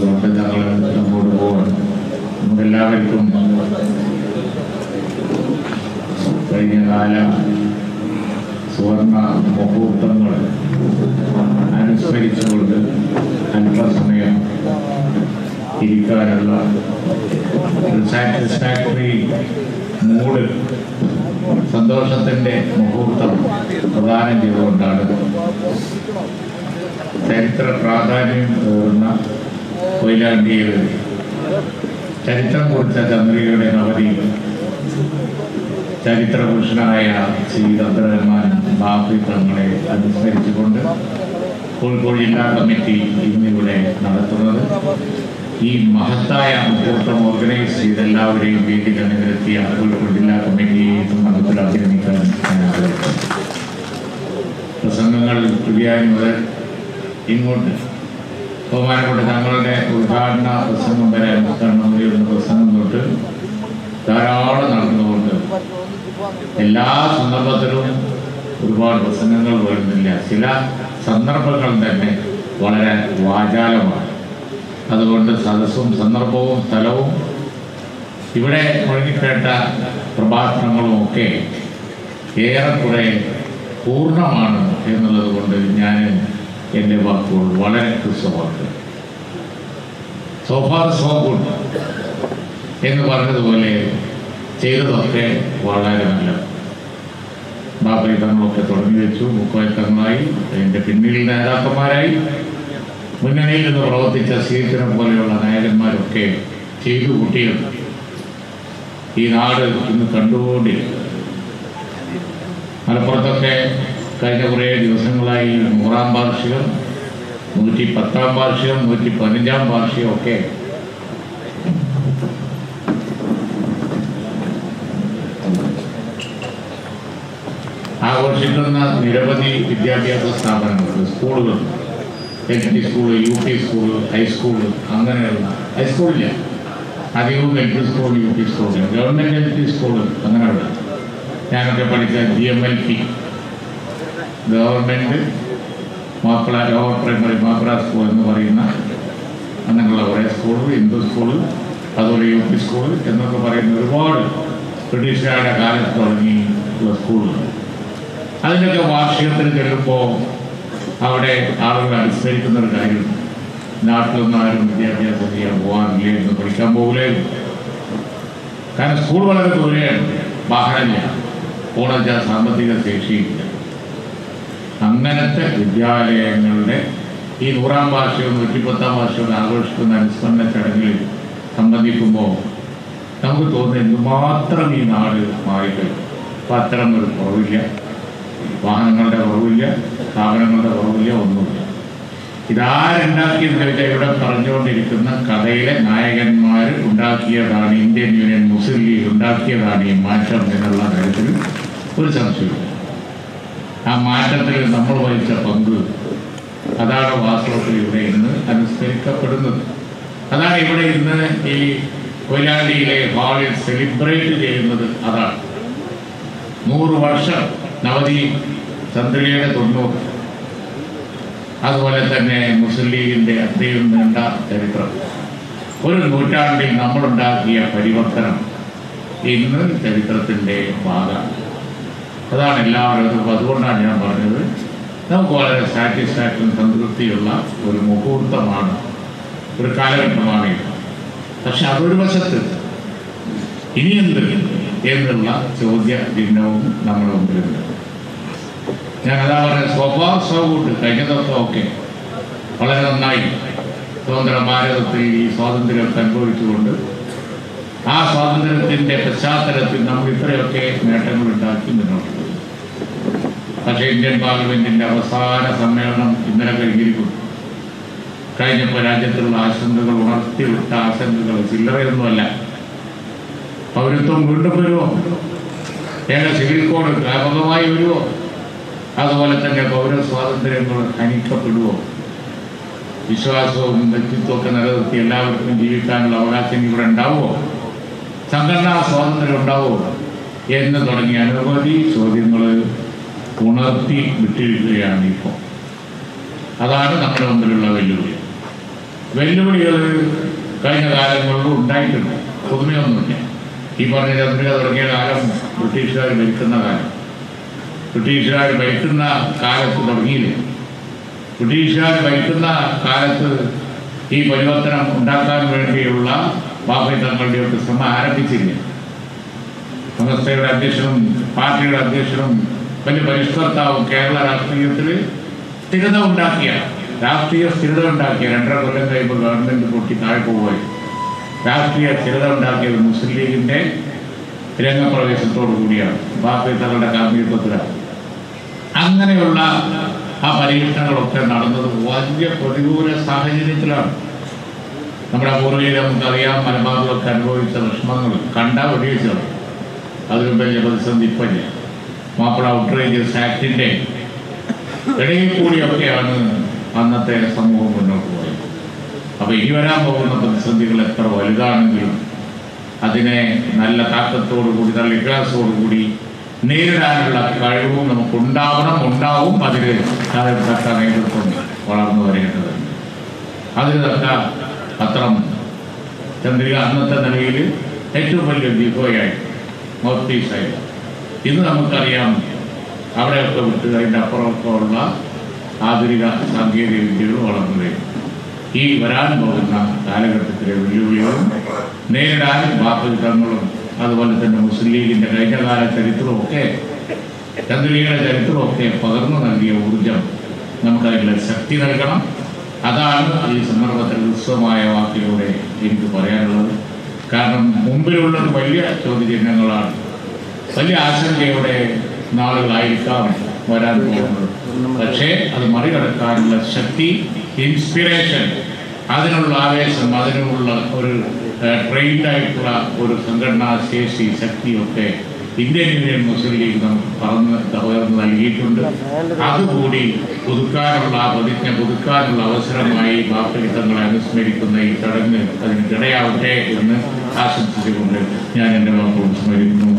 ഞങ്ങൾ നമ്മോട് പോവാണ് നമുക്കെല്ലാവർക്കും കഴിഞ്ഞകാല സുവർണ മുഹൂർത്തങ്ങൾ അനുസ്മരിച്ചുകൊണ്ട് അല്പസമയം ഇരിക്കാനുള്ള ഒരു സാറ്റിസ്ഫാക്ടറി മൂഡ് സന്തോഷത്തിന്റെ മുഹൂർത്തം പ്രദാനം ചെയ്തുകൊണ്ടാണ് ചരിത്ര പ്രാധാന്യം ഏറുന്ന കൊയിലാണ്ടിയിൽ ചരിത്രം കുറിച്ച ചന്ദ്രികയുടെ നവതി ചരിത്രപുരുഷനായ ശ്രീ അബ്ദുറഹ്മാൻ ബാബി തങ്ങളെ അനുസ്മരിച്ചുകൊണ്ട് കോഴിക്കോട് ജില്ലാ കമ്മിറ്റി ഇന്നിവിടെ നടത്തുന്നത്. ഈ മഹത്തായ മുഹൂർത്തം ഓർഗനൈസ് ചെയ്ത് എല്ലാവരെയും വീട്ടിൽ അണിനിരത്തിയ കോഴിക്കോട് ജില്ലാ കമ്മിറ്റിയെ സംബന്ധത്തിൽ അഭിനന്ദിക്കാൻ പ്രസംഗങ്ങൾ തുര്യായി മുതൽ ഇങ്ങോട്ട് ബഹുമാനപ്പെട്ട തങ്ങളുടെ ഉദ്ഘാടന പ്രസംഗം വരെ മുഖ്യമന്ത്രിയുടെ പ്രസംഗം തൊട്ട് ധാരാളം നടന്നുകൊണ്ട് എല്ലാ സന്ദർഭത്തിലും ഒരുപാട് പ്രസംഗങ്ങൾ വരുന്നില്ല. ചില സന്ദർഭങ്ങൾ തന്നെ വളരെ വാചാലമാണ്. അതുകൊണ്ട് സദസ്സും സന്ദർഭവും സ്ഥലവും ഇവിടെ മുഴങ്ങിക്കേട്ട പ്രഭാഷണങ്ങളും ഒക്കെ ഏറെക്കുറെ പൂർണമാണ് എന്നുള്ളത് കൊണ്ട് ഞാൻ എന്റെ വാക്കുകൾ വളരെ ഹ്രസ്വമാക്കുക സോഫാർ സോ ഗുഡ് എന്ന് പറഞ്ഞതുപോലെ ചെയ്തതൊക്കെ വളരെ നല്ലത് ബാബരി തങ്ങളൊക്കെ തുടങ്ങി വെച്ചു. മുക്കോയ തങ്ങളായി പിന്നിൽ നേതാക്കന്മാരായി. മുന്നണിയിൽ നിന്ന് പ്രവർത്തിച്ച സീറ്റിനെ പോലെയുള്ള നായകന്മാരൊക്കെ ചെയ്തു കൂട്ടിയത് ഈ നാട് ഇന്ന് കണ്ടുകൊണ്ടിരിക്കും മലപ്പുറത്തൊക്കെ കഴിഞ്ഞ കുറേ ദിവസങ്ങളായി നൂറാം വാർഷികം നൂറ്റി പത്താം വാർഷികം നൂറ്റി പതിനഞ്ചാം വാർഷികം ഒക്കെ. ആഘോഷിക്കുന്ന നിരവധി വിദ്യാഭ്യാസ സ്ഥാപനങ്ങൾ സ്കൂളുകൾ L P school U P school high school അങ്ങനെയുള്ള ഹൈസ്കൂളില്ല. അധികവും L P school U P school government L P school അങ്ങനെയുള്ള. ഞാനൊക്കെ പഠിച്ച G M L P. Government Mappila lower primary Mappila school എന്ന് പറയുന്ന അങ്ങനെയുള്ള കുറേ സ്കൂളുകൾ ഹിന്ദു സ്കൂൾ അതുപോലെ യു പി സ്കൂൾ എന്നൊക്കെ പറയുന്ന ഒരുപാട് ബ്രിട്ടീഷുകാരുടെ കാലത്ത് തുടങ്ങിയുള്ള സ്കൂളുകൾ. അതിന്റെയൊക്കെ വാർഷികത്തിന് ചെല്ലുമ്പോൾ അവിടെ ആളുകൾ അനുസ്മരിക്കുന്ന ഒരു കാര്യം നാട്ടിൽ നിന്ന് ആരും വിദ്യാഭ്യാസം ചെയ്യാൻ പോകാറില്ലേ എന്ന് പഠിക്കാൻ പോകില്ലേ കാരണം സ്കൂൾ വളരെ ദൂരെയാണ്. വാഹനമില്ല. പോണെച്ച സാമ്പത്തിക ശേഷിയില്ല. അങ്ങനത്തെ വിദ്യാലയങ്ങളുടെ ഈ നൂറാം വാർഷികവും നൂറ്റിപ്പത്താം വാർഷികവും ആഘോഷിക്കുന്ന അനുസ്മരണ ചടങ്ങിൽ സംബന്ധിക്കുമ്പോൾ നമുക്ക് തോന്നുന്നത് എന്തുമാത്രം ഈ നാട് മാറിക്കഴിഞ്ഞു അപ്പം അത്തരം ഒരു കുറവില്ല വാഹനങ്ങളുടെ കുറവില്ല സ്ഥാപനങ്ങളുടെ കുറവില്ല ഒന്നുമില്ല. ഇതാരുണ്ടാക്കിയെന്ന് ചോദിച്ചാൽ ഇവിടെ പറഞ്ഞുകൊണ്ടിരിക്കുന്ന കഥയിലെ നായകന്മാർ ഉണ്ടാക്കിയതാണ് ഇന്ത്യൻ യൂണിയൻ മുസ്ലിം ലീഗ് ഉണ്ടാക്കിയതാണ് ഈ മാറ്റം എന്നുള്ള കാര്യത്തിൽ ഒരു സംശയമില്ല ആ മാറ്റത്തിൽ നമ്മൾ വഹിച്ച പങ്ക് അതാണ് വാസ്തവത്തിൽ ഇവിടെ ഇന്ന് അനുസ്മരിക്കപ്പെടുന്നത്. അതാണ് ഇവിടെ ഇന്ന് ഈ കൊയിലാണ്ടിയിലെ ഹാളിൽ സെലിബ്രേറ്റ് ചെയ്യുന്നത് അതാണ്. നൂറ് വർഷം നവതി ചന്ദ്രികയുടെ തൊണ്ണൂറ് അതുപോലെ തന്നെ മുസ്ലിം ലീഗിന്റെ അദ്ദേഹം നീണ്ട ചരിത്രം. ഒരു നൂറ്റാണ്ടിൽ നമ്മളുണ്ടാക്കിയ പരിവർത്തനം ഇന്ന് ചരിത്രത്തിന്റെ ഭാഗമാണ്. അതാണ് എല്ലാവരും അപ്പോൾ അതുകൊണ്ടാണ് ഞാൻ പറഞ്ഞത്. നമുക്ക് വളരെ സാറ്റിസ്ഫാക്ഷൻ സംതൃപ്തിയുള്ള ഒരു മുഹൂർത്തമാണ് ഒരു കാലഘട്ടമാണ് ഇത്. പക്ഷെ അതൊരു വശത്ത് ഇനിയെന്ത് എന്നുള്ള ചോദ്യ ചിഹ്നവും നമ്മുടെ മുമ്പിലുണ്ട്. ഞാൻ അതാ പറയുന്നത് സ്വഭാവ സ്വകൂട്ട് കഴിഞ്ഞതൊക്കെ ഓക്കെ വളരെ നന്നായി സ്വതന്ത്ര ഭാരതത്തിൽ ഈ സ്വാതന്ത്ര്യം അനുഭവിച്ചുകൊണ്ട് ആ സ്വാതന്ത്ര്യത്തിന്റെ പശ്ചാത്തലത്തിൽ നമ്മൾ ഇത്രയൊക്കെ നേട്ടങ്ങൾ ഉണ്ടാക്കി മുന്നോട്ട് പക്ഷേ ഇന്ത്യൻ പാർലമെന്റിന്റെ അവസാന സമ്മേളനം ഇന്നലെ കഴിഞ്ഞിരിക്കുന്നു. കഴിഞ്ഞപ്പോൾ രാജ്യത്തുള്ള ആശങ്കകൾ ഉണർത്തിവിട്ട ആശങ്കകൾ ചില്ലറയൊന്നുമല്ല. പൗരത്വം വീണ്ടും വരുമോ ഏക സിവിൽ കോഡ് വ്യാപകമായി വരുമോ അതുപോലെ തന്നെ പൗര സ്വാതന്ത്ര്യങ്ങൾ ഹനിക്കപ്പെടുമോ വിശ്വാസവും വ്യക്തിത്വമൊക്കെ നിലനിർത്തി എല്ലാവർക്കും ജീവിക്കാനുള്ള അവകാശം ഇവിടെ ഉണ്ടാവുമോ? സംഘടനാ സ്വാതന്ത്ര്യം ഉണ്ടാവുമോ എന്ന് തുടങ്ങിയ അനവധി ചോദ്യങ്ങൾ ഉണർത്തി വിട്ടിരിക്കുകയാണ് ഇപ്പോൾ അതാണ് നമ്മുടെ മുമ്പിലുള്ള വെല്ലുവിളി. വെല്ലുവിളികൾ കഴിഞ്ഞ കാലങ്ങളിൽ ഉണ്ടായിട്ടുണ്ട്. പുതുമയൊന്നുമില്ല. ഈ പറഞ്ഞ ചന്ദ്രിക തുടങ്ങിയ കാലം ബ്രിട്ടീഷുകാർ ഭരിക്കുന്ന കാലം. ബ്രിട്ടീഷുകാർ ഭരിക്കുന്ന കാലത്ത് തുടങ്ങിയില്ല? ബ്രിട്ടീഷുകാർ ഭരിക്കുന്ന കാലത്ത് ഈ പരിവർത്തനം ഉണ്ടാക്കാൻ വേണ്ടിയുള്ള ബാബൈ തങ്ങളുടെയൊക്കെ ശ്രമം ആരംഭിച്ചില്ല സംസ്ഥയുടെ അധ്യക്ഷനും പാർട്ടിയുടെ അധ്യക്ഷനും വലിയ പരിഷ്കർത്താവും കേരള രാഷ്ട്രീയത്തിൽ സ്ഥിരത ഉണ്ടാക്കിയ രാഷ്ട്രീയ സ്ഥിരത ഉണ്ടാക്കിയ രണ്ടര കൊല്ലം കഴിയുമ്പോൾ ഗവൺമെന്റ് പൊട്ടി താഴെ പോവുകയും രാഷ്ട്രീയ സ്ഥിരത ഉണ്ടാക്കിയത് മുസ്ലിം ലീഗിന്റെ രംഗപ്രവേശത്തോടു കൂടിയാണ് ബാബൈ തങ്ങളുടെ കാർമ്മികത്വത്തിലാണ് അങ്ങനെയുള്ള ആ പരീക്ഷണങ്ങളൊക്കെ നടന്നത് വലിയ പ്രതികൂല സാഹചര്യത്തിലാണ്. നമ്മുടെ പൂർവികർ നമുക്കറിയാം മലബാറിലൊക്കെ അനുഭവിച്ച വിഷമങ്ങൾ. കണ്ട വെടിവെച്ചത് അതിലും വലിയ പ്രതിസന്ധി ഇപ്പല്ല മാപ്പിള ഔട്ട്റേജസ് ആക്ടിന്റെ ഇടയിൽ കൂടിയൊക്കെയാണ് അന്നത്തെ സമൂഹം മുന്നോട്ട് പോയത്. അപ്പോൾ ഇനി വരാൻ പോകുന്ന പ്രതിസന്ധികൾ എത്ര വലുതാണെങ്കിലും അതിനെ നല്ല താക്കത്തോടു കൂടി നല്ല വികാസത്തോടുകൂടി നേരിടാനുള്ള കഴിവും നമുക്ക് ഉണ്ടാവണം ഉണ്ടാവും. അതിന് തക്ക നേതൃത്വം വളർന്നു വരേണ്ടതുണ്ട്. അതിന് തക്ക പത്രം. ചന്ദ്രിക അന്നത്തെ നിലയിൽ ഏറ്റവും വലിയ ദീപയായി മൗത്ത് പീസായി ഇന്ന് നമുക്കറിയാം അവിടെയൊക്കെ വിട്ട് അതിന്റെ അപ്പുറമൊക്കെ ഉള്ള ആധുനിക സാങ്കേതിക വിദ്യകൾ വളർന്നു വരും ഈ വരാൻ പോകുന്ന കാലഘട്ടത്തിലെ വെല്ലുവിളികളും നേരിടാൻ വാക്കുതങ്ങളും അതുപോലെ തന്നെ മുസ്ലിം ലീഗിന്റെ കഴിഞ്ഞകാല ചരിത്രമൊക്കെ ചന്ദ്രികയുടെ ചരിത്രമൊക്കെ പകർന്നു നൽകിയ ഊർജം നമുക്കതിനുള്ള ശക്തി നൽകണം. അതാണ് ഈ സന്ദർഭത്തിൽ ഉത്സവമായ വാക്കിലൂടെ എനിക്ക് പറയാനുള്ളത്. കാരണം മുമ്പിലുള്ളത് വലിയ ചോദ്യചിഹ്നങ്ങളാണ്. വലിയ ആശങ്കയുടെ നാളുകളായിരിക്കാം വരാൻ പോകുന്നത്. പക്ഷേ അത് മറികടക്കാനുള്ള ശക്തി ഇൻസ്പിറേഷൻ അതിനുള്ള ആവേശം അതിനുള്ള ഒരു ട്രെയിൻഡായിട്ടുള്ള ഒരു സംഘടനാ ശേഷി ശക്തിയൊക്കെ ഇന്ത്യൻ യൂണിയൻ മുസ്ലിം ലീഗ് പറഞ്ഞ് പകർന്ന് നൽകിയിട്ടുണ്ട്. അതുകൂടി പുതുക്കാനുള്ള പ്രതിജ്ഞ പുതുക്കാനുള്ള അവസരമായി വാർത്തകിട്ടങ്ങളെ അനുസ്മരിക്കുന്ന ഈ ചടങ്ങ് അതിന് ഇടയാവട്ടെ എന്ന് ആശംസിച്ചുകൊണ്ട് ഞാൻ എന്റെ വാക്കുകൾ സ്മരിക്കുന്നു.